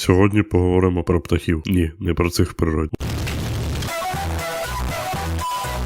Сьогодні поговоримо про птахів. Ні, не про цих природних.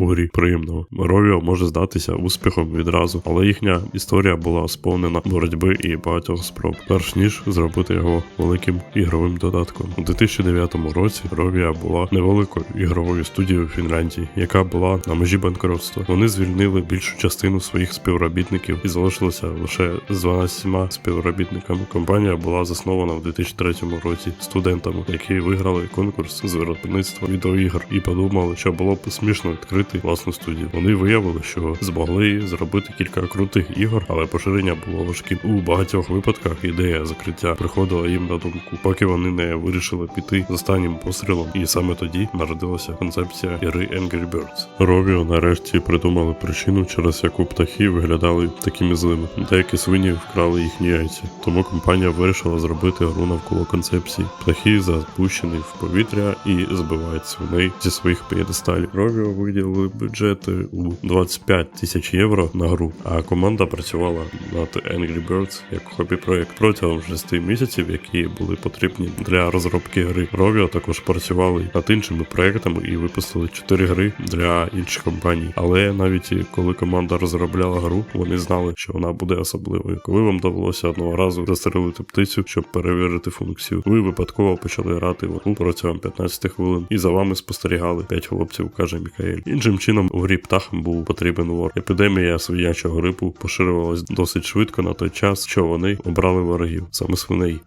У грі приємного. Ровіо може здатися успіхом відразу, але їхня історія була сповнена боротьби і багатьох спроб, перш ніж зробити його великим ігровим додатком. У 2009 році Ровія була невеликою ігровою студією в Фінляндії, яка була на межі банкротства. Вони звільнили більшу частину своїх співробітників і залишилося лише з 12 співробітниками. Компанія була заснована в 2003 році студентами, які виграли конкурс з виробництва відеоігр і подумали, що було б смішно відкрити власну студію. Вони виявили, що змогли зробити кілька крутих ігор, але поширення було важким. У багатьох випадках ідея закриття приходила їм на думку, поки вони не вирішили піти з останнім пострілом. І саме тоді народилася концепція ігри Angry Birds. Ровіо нарешті придумали причину, через яку птахи виглядали такими злими. Деякі свині вкрали їхні яйця, тому компанія вирішила зробити гру навколо концепції. Птахи запущені в повітря і збивають свиней зі своїх п'єдесталів. Ровіо виділили бюджети у 25 тисяч євро на гру, а команда працювала над Angry Birds як хобі-проект протягом 6 місяців, які були потрібні для розробки гри. Ровіо також працювали над іншими проектами і випустили 4 гри для інших компаній. Але навіть коли команда розробляла гру, вони знали, що вона буде особливою. Коли вам довелося одного разу застрелити птицю, щоб перевірити функцію, ви випадково почали грати в гру протягом 15 хвилин, і за вами спостерігали 5 хлопців, каже Мікаель. Іншим чином у грі птахам був потрібен вор. Епідемія свинячого грипу поширювалась досить швидко на той час, що вони обрали ворогів, саме свиней.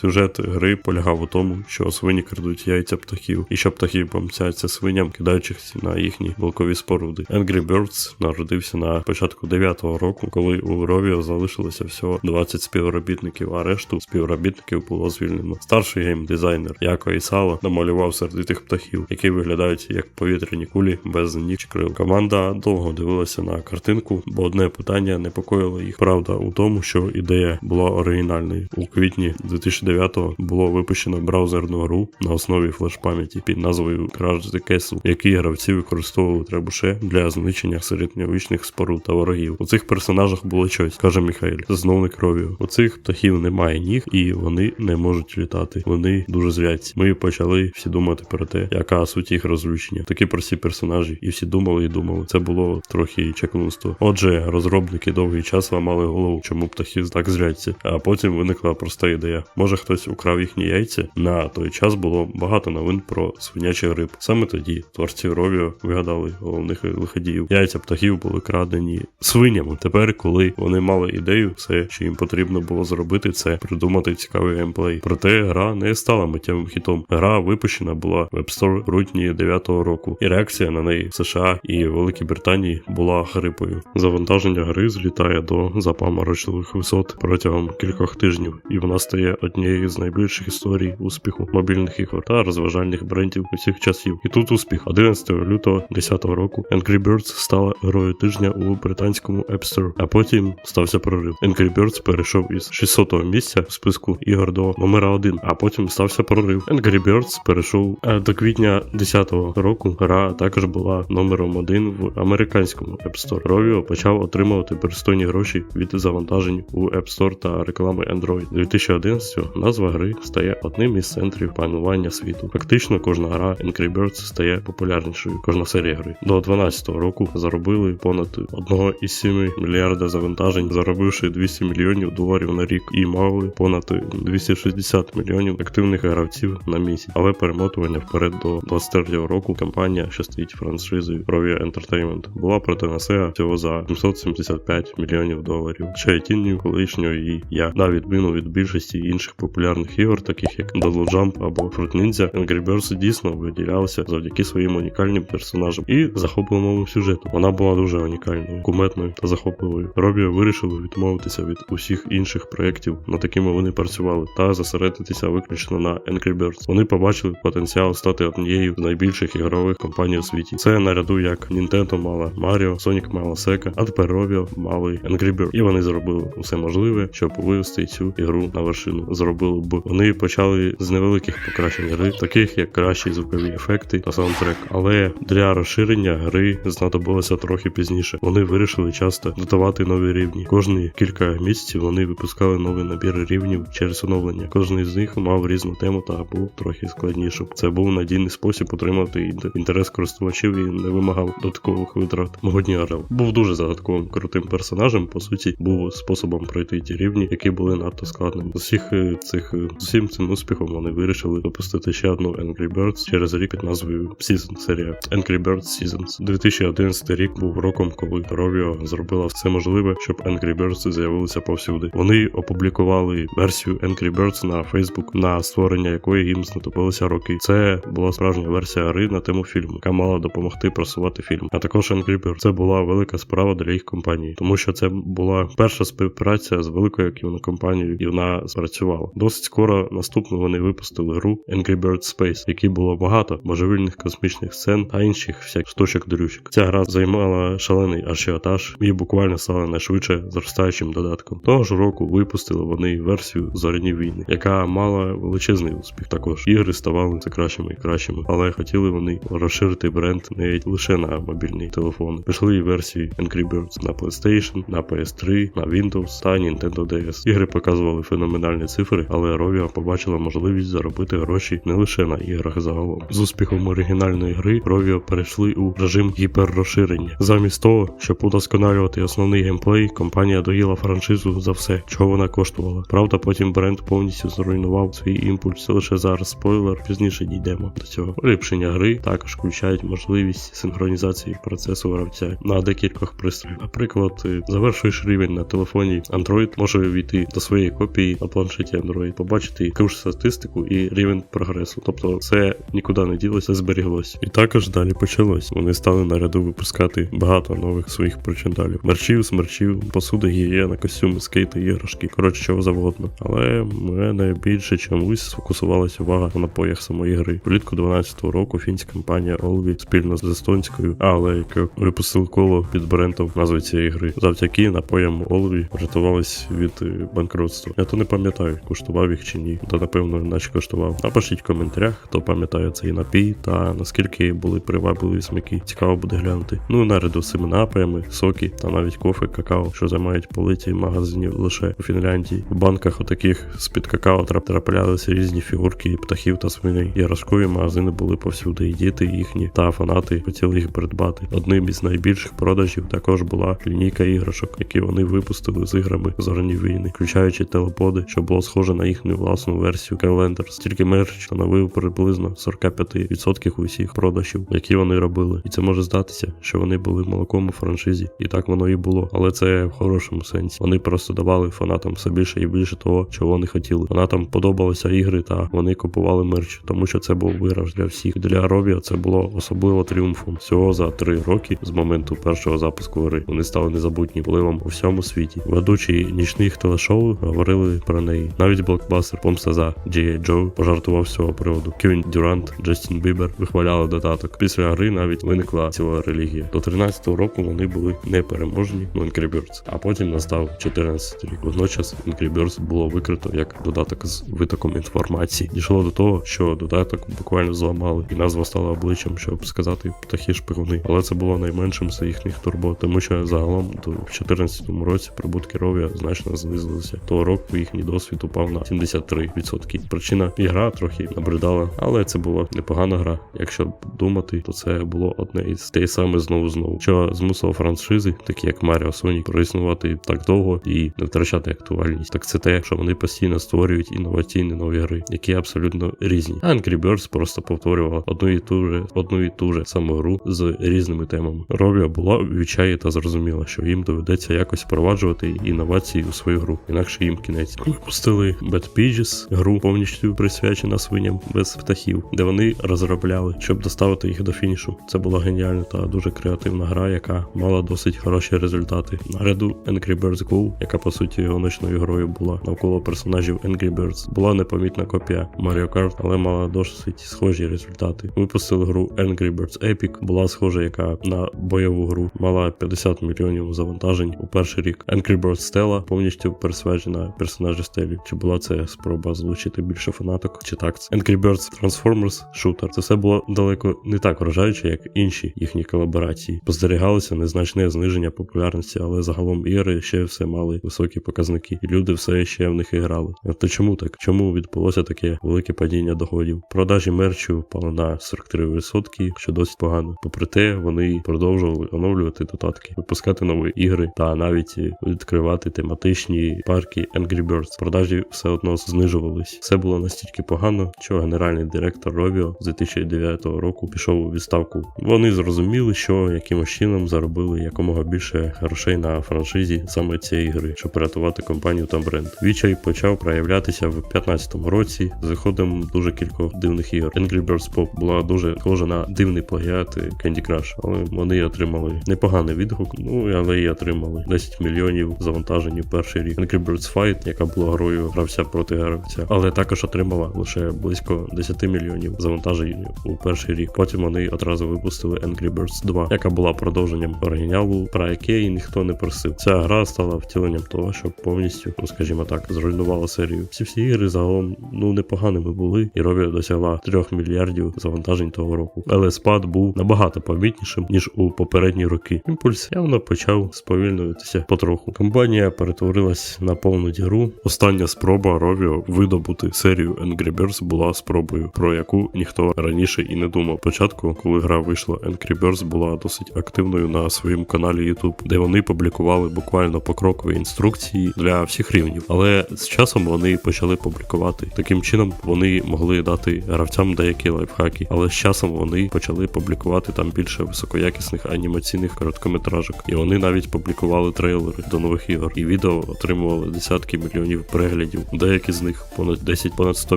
Сюжет гри полягав у тому, що свині крадуть яйця птахів, і що птахи помцяться свиням, кидаючись на їхні білкові споруди. Angry Birds народився на початку 9-го року, коли у Ровіо залишилося всього 20 співробітників, а решту співробітників було звільнено. Старший геймдизайнер Яко Ісало намалював сердитих птахів, які виглядають як повітряні кулі без ніг чи крил. Команда довго дивилася на картинку, бо одне питання непокоїло їх. Правда у тому, що ідея була оригінальною. У квітні 2009 було випущено браузерну гру на основі флеш-пам'яті під назвою Crash the Castle, в якій гравці використовували требуше для знищення середньовічних споруд та ворогів. У цих персонажах було щось, каже Міхаель, засновник Ровіо. У цих птахів немає ніг і вони не можуть літати. Вони дуже зв'яться. Ми почали всі думати про те, яка суть їх розлучення. Такі прості персонажі, і всі думали і думали. Це було трохи чеклунство. Отже, розробники довгий час ламали голову, чому птахи так зряться. А потім виникла проста ідея. Може хтось украв їхні яйця. На той час було багато новин про свинячий грип. Саме тоді творці Ровіо вигадали головних лиходіїв. Яйця птахів були крадені свинями. Тепер, коли вони мали ідею, все, що їм потрібно було зробити, це придумати цікавий геймплей. Проте гра не стала миттєвим хітом. Гра випущена була в App Store в грудні 9-го року, і реакція на неї в США і Великій Британії була грипою. Завантаження гри злітає до запаморочливих висот протягом кількох тижнів, і вона стає однією з найбільших історій успіху мобільних ігор та розважальних брендів усіх часів. І тут успіх 11 лютого 2010 року Angry Birds стала герою тижня у британському App Store, а потім стався прорив. Angry Birds перейшов із 600-го місця в списку ігор до номера 1, а потім стався прорив. Angry Birds перейшов е, до квітня 10-го року. Гра також була номером 1 в американському App Store. Rovio почав отримувати пристойні гроші від завантажень у App Store та реклами Android. 2011 назва гри стає одним із центрів панування світу. Фактично, кожна гра Angry Birds стає популярнішою, кожна серія гри. До 2012 року заробили понад 1,7 мільярда завантажень, заробивши 200 мільйонів доларів на рік, і мали понад 260 мільйонів активних гравців на місяць. Але перемотування вперед до 23 року компанія, що стоїть франшизою Rovio Entertainment, була SEA всього за 775 мільйонів доларів. Ще тінню колишнього її я на відміну від більшості інших популярних ігор, таких як Double Jump або Fruit Ninja, Angry Birds дійсно виділялася завдяки своїм унікальним персонажам і захопливому сюжету. Вона була дуже унікальною, куметною та захопливою. Робі вирішили відмовитися від усіх інших проєктів, над якими вони працювали, та зосередитися виключно на Angry Birds. Вони побачили потенціал стати однією з найбільших ігрових компаній у світі. Це наряду як Nintendo мала Mario, Sonic мала Sega, а тепер Rovio мали Angry Birds. І вони зробили усе можливе, щоб вивести цю ігру на вершину. Зробили зробили б. Вони почали з невеликих покращень гри, таких як кращі звукові ефекти та саундтрек. Але для розширення гри знадобилося трохи пізніше. Вони вирішили часто додавати нові рівні. Кожні кілька місяців вони випускали новий набір рівнів через оновлення. Кожен з них мав різну тему та був трохи складнішим. Це був надійний спосіб отримати інтерес користувачів і не вимагав додаткових витрат. Могутній Орел був дуже загадковим крутим персонажем. По суті, був способом пройти ті рівні, які були надто складними. З усіх е, цих е, з усім цим успіхом вони вирішили випустити ще одну Angry Birds через рік під назвою Season серія Angry Birds Seasons. 2011 рік був роком, коли Rovio зробила все можливе, щоб Angry Birds з'явилися повсюди. Вони опублікували версію Angry Birds на Facebook, на створення якої їм знадобилися роки. Це була справжня версія гри на тему фільму, яка мала допомогти просувати фільм. А також Angry Birds. Це була велика справа для їх компанії, тому що це була перша співпраця з великою кінокомпанією, і вона спрацювала. Досить скоро наступно вони випустили гру Angry Birds Space, в якій було багато божевільних космічних сцен та інших всяких штучок дрючок. Ця гра займала шалений ажіотаж і буквально стала найшвидше зростаючим додатком. Того ж року випустили вони версію Зоряні війни, яка мала величезний успіх. Також ігри ставали все кращими і кращими, але хотіли вони розширити бренд не лише на мобільні телефони. Пішли і версії Angry Birds на PlayStation, на PS3, на Windows та Nintendo DS. Ігри показували феноменальні цифри, але Rovio побачила можливість заробити гроші не лише на іграх загалом. З успіхом оригінальної гри Rovio перейшли у режим гіперрозширення. Замість того, щоб удосконалювати основний геймплей, компанія доїла франшизу за все, чого вона коштувала. Правда, потім бренд повністю зруйнував свій імпульс. Лише зараз спойлер, пізніше дійдемо до цього. Поліпшення гри також включають можливість синхронізації процесу гравця на декількох пристроїв. Наприклад, завершуєш рівень на телефоні Android, може війти до своєї копії на планшеті Android, побачити якусь статистику і рівень прогресу. Тобто це нікуди не ділося, зберіглось. І також далі почалось. Вони стали на ряду випускати багато нових своїх причиндалів. Мерчів, смерчів, посуди, гігієна, костюми, скейти, іграшки, коротше, чого завгодно. Але мене більше чомусь сфокусувалася увага на напоях самої гри. Влітку 12-го року фінська компанія Olvi спільно з естонською, але яка випустили коло під брендом назви цієї гри. Завдяки напоям Olvi врятувались від е, банкротства. Я то не пам'ятаю, коштував їх чи ні. Та напевно, наче коштував. Напишіть в коментарях, хто пам'ятає цей напій та наскільки були привабливі смаки. Цікаво буде глянути. Ну наряду з цими напоями, соки та навіть кофе, какао, що займають полиці магазинів лише у Фінляндії. В банках отаких з-під какао траплялися різні фігурки птахів та свиней. Іграшкові магазини були повсюди, і діти їхні та фанати хотіли їх придбати. Одним із найбільших продажів також була лінійка іграшок, які вони випустили з іграми зоряні війни, включаючи телеподи, що було схоже на їхню власну версію Calendars. Тільки мерч становив приблизно 45% усіх продажів, які вони робили. І це може здатися, що вони були молоком у франшизі, і так воно і було. Але це в хорошому сенсі. Вони просто давали фанатам все більше і більше того, чого вони хотіли. Фанатам подобалися ігри, та вони купували мерч, тому що це був виграш для всіх. Для Робія це було особливо тріумфом. Всього за три роки з моменту першого запуску гри вони стали незабутнім впливом у всьому світі. Ведучі нічних телешоу говорили про неї. Навіть блокбастер Помста за G.I. Joe пожартував з цього приводу. Кевін Дюрант, Джастін Бібер вихваляли додаток. Після гри навіть виникла ціла релігія. До 13-го року вони були непереможні ну, Angry Birds, а потім настав 14 рік. Водночас Angry Birds було викрито як додаток з витоком інформації. Дійшло до того, що додаток буквально зламали, і назва стала обличчям, щоб сказати птахи шпигуни. Але це було найменшим з їхніх турбот, тому що загалом до- в 2014 році прибутки Ровія значно знизилися. Того року їхній досвід упав на 73%. Причина ігра трохи набридала, але це була непогана гра. Якщо думати, то це було одне із те саме знову знову, що змусило франшизи, такі як Mario Sonic, проіснувати так довго і не втрачати актуальність. Так це те, що вони постійно створюють інноваційні нові гри, які абсолютно різні. Angry Birds просто повторювала одну і ту же одну і ту же саму гру з різними темами. Ровія була в та зрозуміла, що їм доведеться якось впроваджувати інновації у свою гру, інакше їм кінець. Випустили Bad Pages, гру повністю присвячена свиням без птахів, де вони розробляли, щоб доставити їх до фінішу. Це була геніальна та дуже креативна гра, яка мала досить хороші результати. Наряду Angry Birds Go, яка по суті гоночною грою була навколо персонажів Angry Birds, була непомітна копія Mario Kart, але мала досить схожі результати. Випустили гру Angry Birds Epic, була схожа, яка на бойову гру мала 50 мільйонів завантажень у перший рік. Angry Birds Stella повністю присвячена персонажу Стелі. Чи була це спроба залучити більше фанаток, чи так Angry Birds Transformers Shooter. Це все було далеко не так вражаюче, як інші їхні колаборації. Спостерігалося незначне зниження популярності, але загалом ігри ще все мали високі показники, і люди все ще в них і грали. А то чому так? Чому відбулося таке велике падіння доходів? Продажі мерчу впали на 43%, що досить погано. Попри те, вони продовжували оновлювати додатки, випускати нові ігри та навіть відкривати тематичні парки Angry Birds. Продажі все одно знижувались. Все було настільки погано, що генеральний директор Rovio з 2009 року пішов у відставку. Вони зрозуміли, що якимось чином заробили якомога більше грошей на франшизі саме цієї гри, щоб рятувати компанію та бренд. Відчай почав проявлятися в 2015 році з виходом дуже кількох дивних ігор. Angry Birds Pop була дуже схожа на дивний плагіат Candy Crush, але вони отримали непоганий відгук, ну але і отримали 10 мільйонів завантажені перший рік. Angry Birds Fight, яка була грою гравця проти гравця, але також отримала лише близько 10 мільйонів завантажень у перший рік. Потім вони одразу випустили Angry Birds 2, яка була продовженням оригіналу, про яке і ніхто не просив. Ця гра стала втіленням того, що повністю, ну скажімо так, зруйнувала серію. Всі всі ігри загалом ну непоганими були, і Rovio досягла 3 мільярдів завантажень того року. Але спад був набагато помітнішим ніж у попередні роки. Імпульс явно почав сповільнюватися потроху. Компанія перетворилась на повну діру. Остання спроба Rovio видобути серію Angry Birds була спробою, про яку ніхто раніше і не думав. Спочатку, коли гра вийшла, Angry Birds була досить активною на своєму каналі YouTube, де вони публікували буквально покрокові інструкції для всіх рівнів. Але з часом вони почали публікувати. Таким чином вони могли дати гравцям деякі лайфхаки, але з часом вони почали публікувати там більше високоякісних анімаційних короткометражок. І вони навіть публікували трейлери до нових ігор. І відео отримували десятки мільйонів переглядів. Деякі з них понад 10 понад 100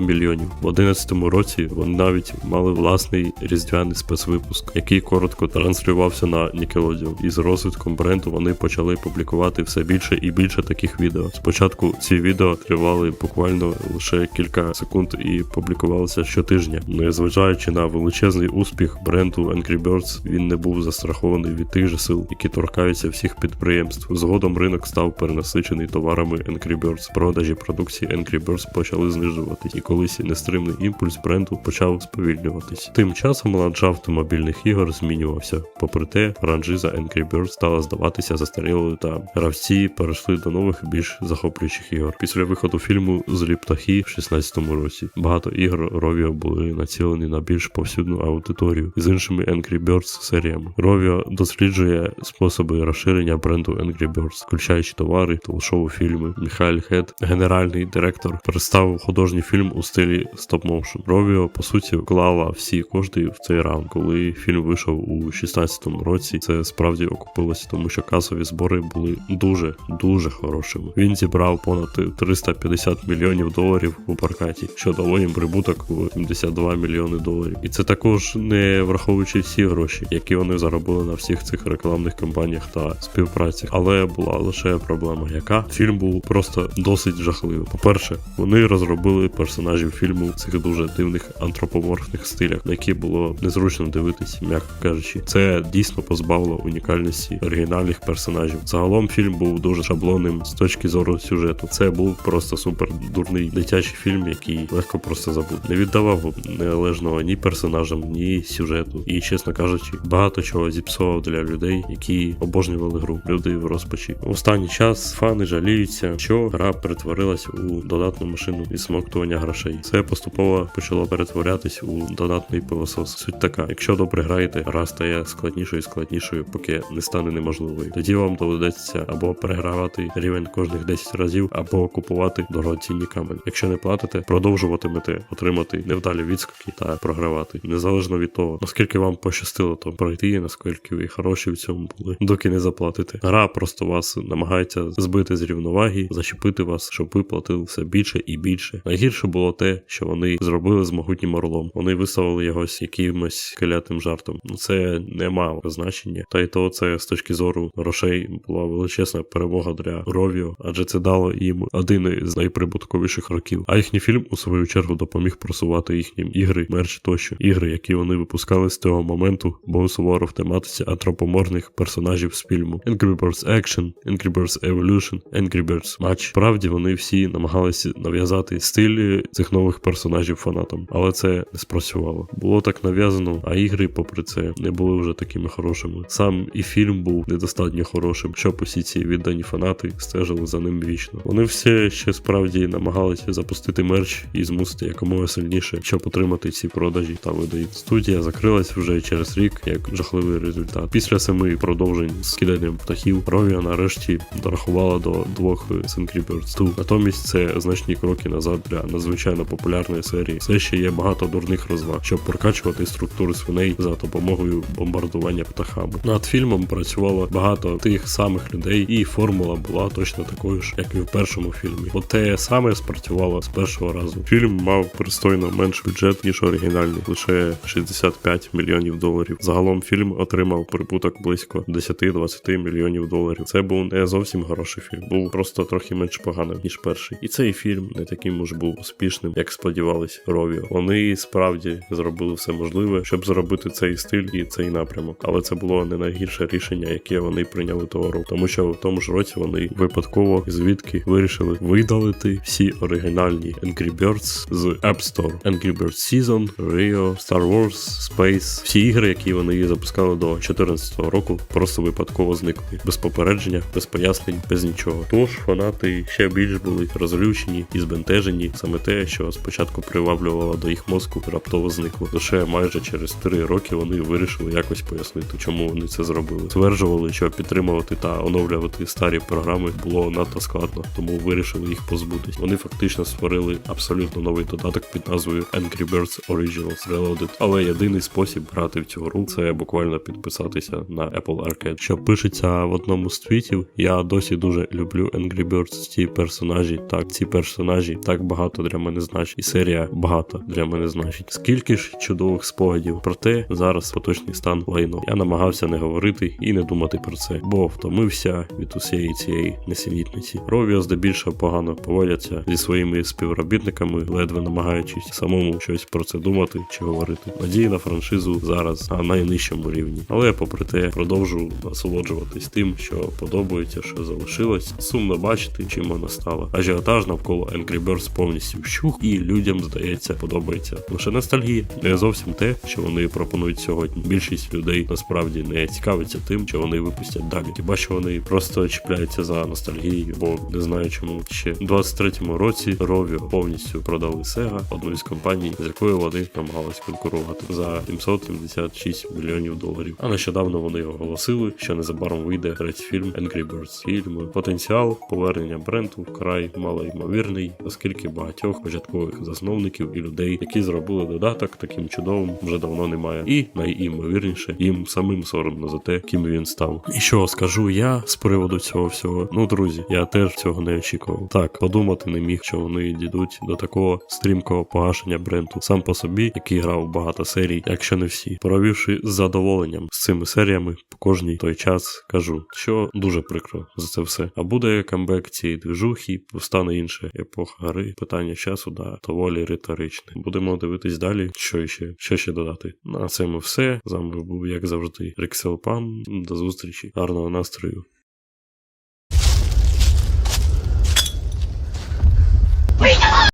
мільйонів. В 2011 році вони навіть мали власний різдвяний спецвипуск, який коротко транслювався на Nickelodeon. І з розвитком бренду вони почали публікувати все більше і більше таких відео. Спочатку ці відео тривали буквально лише кілька секунд і публікувалися щотижня. Незважаючи на величезний успіх бренду Angry Birds, він не був застрахований від тих же сил, які торкаються всіх підприємств. Згодом ринок став перенасичений товарами Angry Birds. Продажі продукції Angry Birds почали знижуватись, і колись нестримний імпульс бренду почав сповільнюватись. Тим часом ландшафт мобільних ігор змінювався. Попри те, франшиза Angry Birds стала здаватися застарілою та гравці перейшли до нових більш захоплюючих ігор. Після виходу фільму Злі птахи в 16-му році багато ігор Rovio були націлені на більш повсюдну аудиторію з іншими Angry Birds серіями. Rovio досліджує способи розширення бренду Angry Birds, включаючи товари, шоу фільми. Михайль Хед, генеральний директор, представив художній фільм у стилі стоп-моушен. Rovio, по суті, вклала всі кошти в цей раунд. Коли фільм вийшов у 16-му році, це справді окупилося, тому що касові збори були дуже дуже хорошими. Він зібрав понад 350 мільйонів доларів у прокаті, що дало їм прибуток у 72 мільйони доларів. І це також не враховуючи всі гроші, які вони заробили на всіх цих рекламних кампаніях та співпрацях. Але була лише проблема, яка фільм був просто досить жахливий. По-перше, вони розробили персонажів фільму в цих дуже дивних антропоморфних стилях, на які було незручно дивитись, м'яко кажучи. Це дійсно позбавило унікальності оригінальних персонажів. Загалом фільм був дуже шаблонним з точки зору сюжету. Це був просто супер дурний дитячий фільм, який легко просто забути. Не віддавав належного ні персонажам, ні сюжету. І, чесно кажучи, багато чого зіпсував для людей, які обожнювали гру. Люди в розпачі. Останній час фани жаліються, що гра перетворилась у додатну машину і смоктування грошей. Це поступово почало перетворятись у додатний пилосос. Суть така: якщо добре граєте, гра стає складнішою і складнішою, поки не стане неможливою. Тоді вам доведеться або перегравати рівень кожних 10 разів, або купувати дорогоцінні камені. Якщо не платите, продовжуватимете отримати невдалі відскоки та програвати, незалежно від того, наскільки вам пощастило то пройти, наскільки ви хороші в цьому були, доки не заплатите. Гра просто вас намагається збити з рівноваги, зачепити вас, щоб ви платили все більше і більше. Найгірше було те, що вони зробили з могутнім орлом. Вони виставили його з якимось клятим жартом. Ну, Це не мало значення. Та й то це з точки зору грошей була величезна перемога для Rovio, адже це дало їм один із найприбутковіших років. А їхній фільм у свою чергу допоміг просувати їхні ігри, мерч тощо. Ігри, які вони випускали з того моменту, були суворо в тематиці антропоморних персонажів з фільму. Angry Birds Action, Angry Birds Evolution, Angry Birds Match. Справді вони всі намагалися нав'язати стиль цих нових персонажів фанатам, але це не спрацювало. Було так нав'язано, а ігри, попри це, не були вже такими хорошими. Сам і фільм був недостатньо хорошим, щоб усі ці віддані фанати стежили за ним вічно. Вони все ще справді намагалися запустити мерч і змусити якомога сильніше, щоб отримати ці продажі та видаї. Студія закрилась вже через рік як жахливий результат. Після семи продовжень з киданням птахів Ровія нарешті дорахувала до двох Birds 2. Натомість це значні кроки назад для надзвичайно популярної серії. Все ще є багато дурних розваг, щоб прокачувати структури свиней за допомогою бомбардування птахами. Над фільмом працювало багато тих самих людей, і формула була точно такою ж, як і в першому фільмі. От те саме спрацювало з першого разу. Фільм мав пристойно менший бюджет ніж оригінальний, лише 65 мільйонів доларів. Загалом фільм отримав прибуток близько 10-20 мільйонів доларів. Це був не зовсім хороший фільм, був просто трохи менш поганим ніж перший. І цей фільм не таким уж був успішним, як сподівались Ровіо. Вони справді зробили все можливе, щоб зробити цей стиль і цей напрямок. Але це було не найгірше рішення, яке вони прийняли того року, тому що в тому ж році вони випадково звідки вирішили видалити всі оригінальні Angry Birds з App Store. Angry Birds Season, Rio, Star Wars, Space. Всі ігри, які вони запускали до 2014 року, просто випадково зникли без попередження, без пояснень, без нічого. Тож фанати ще більш були розлючені і збентежені саме те, що спочатку приваблювало до їх мозку, раптово зникло. Лише майже через три роки вони вирішили якось пояснити, чому вони це зробили. Стверджували, що підтримувати та оновлювати старі програми було надто складно, тому вирішили їх позбутись. Вони фактично створили абсолютно новий додаток під назвою Angry Birds Originals Reloaded. Але єдиний спосіб грати в цю гру це буквально підписатися на Apple Arcade. Що пишеться в одному з твітів, я досі дуже люблю Angry Birds. Ці персонажі, так, ці персонажі так багато для мене значить, і серія багато для мене значить. Скільки ж чудових спогадів, проте зараз поточний стан лайно. Я намагався не говорити і не думати про це, бо втомився від усієї цієї несенітниці. Ровіо здебільшого погано поводяться зі своїми співробітниками, ледве намагаючись самому щось про це думати чи говорити. Надії на франшизу зараз на найнижчому рівні, але попри те продовжу насолоджуватись тим, що подобається, що залишилось. Сумно бачити, чим вона стала. Ажіотаж навколо Angry Birds повністю вщух, і людям здається, подобається лише ностальгія, не зовсім те, що вони пропонують сьогодні. Більшість людей насправді не цікавиться тим, що вони випустять далі. Хіба що вони просто чіпляються за ностальгією, бо не знаю чому ще в 23-му році Ровіо повністю продали Sega, одну із компаній, з якою вони намагались конкурувати за 776 мільйонів доларів. А нещодавно вони оголосили, що незабаром вийде третій фільм Angry Birds. Фільм потенціал повернення бренду вкрай малоймовірний, оскільки багатьох початкових засновників і людей, які зробили додаток таким чудовим, вже давно немає. І найімовірніше, їм самим соромно за те, ким він став. І що скажу я з приводу цього всього? Ну, друзі, я теж цього не очікував. Так, подумати не міг, що вони дійдуть до такого стрімкого погашення бренду сам по собі, який грав багато серій, якщо не всі, провівши з задоволенням з цими серіями по кожній той час, кажу, що дуже прикро за це все. А буде камбек цієї движухи, повстане інша епоха гри. Питання часу, да, доволі риторичне. Будемо дивитись далі, що ще, що ще додати. На цьому все. З вами був, як завжди, Рикселпан. До зустрічі, гарного настрою